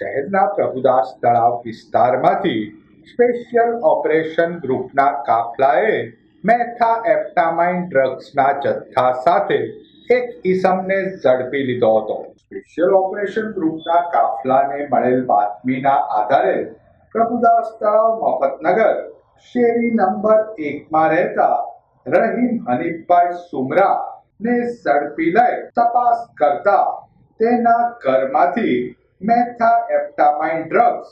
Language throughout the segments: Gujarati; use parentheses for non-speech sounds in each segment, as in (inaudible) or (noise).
શહેરના પ્રભુદાસ તળાવ વિસ્તારમાંથી સ્પેશિયલ ઓપરેશન ગ્રુપના કાફલાએ મેથા એપ્ટામાઇન ડ્રગ્સના જથ્થા સાથે એક ઈસમને ઝડપી લીધો હતો. સ્પેશિયલ ઓપરેશન ગ્રુપના કાફલાને મળેલ બાતમીના આધારે પ્રભુદાસ તળાવ મફતનગર શેરી નંબર એકમાં રહેતા રહીમ હનીફભાઈ સુમરા ને ઝડપી લઈ તપાસ કરતા તેના ઘરમાંથી મેથા એપ્ટામાઇન ડ્રગ્સ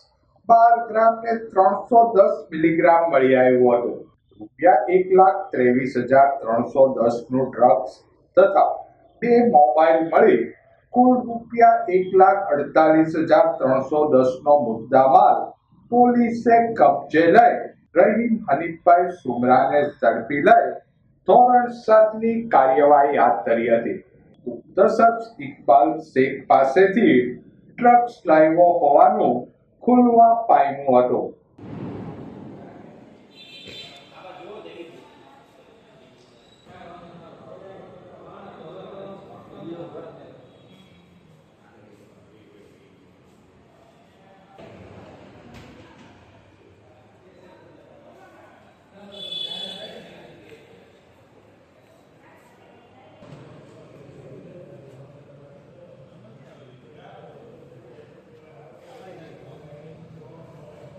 બાર ગ્રામ ને ત્રણસો દસ મિલીગ્રામ મળી આવ્યું હતું. રૂપિયા એક લાખ ત્રેવીસ હજાર ત્રણસો દસનું ડ્રગ્સ તથા બે મોબાઈલ મળી કુલ રૂપિયા એક લાખ અડતાલીસ હજાર ત્રણસો દસ નો મુદ્દામાલ પોલીસે કબજે લઈ રહીમ હનીફભાઈ સુમરાને ઝડપી લઈ ધોરણસરની કાર્યવાહી હાથ ધરી હતી. ગુપ્ત ઇકબાલ શેખ પાસેથી ટ્રક્સ લાવ્યો હોવાનું ખુલવા પામ્યું હતું Gracias.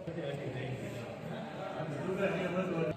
(laughs) அந்த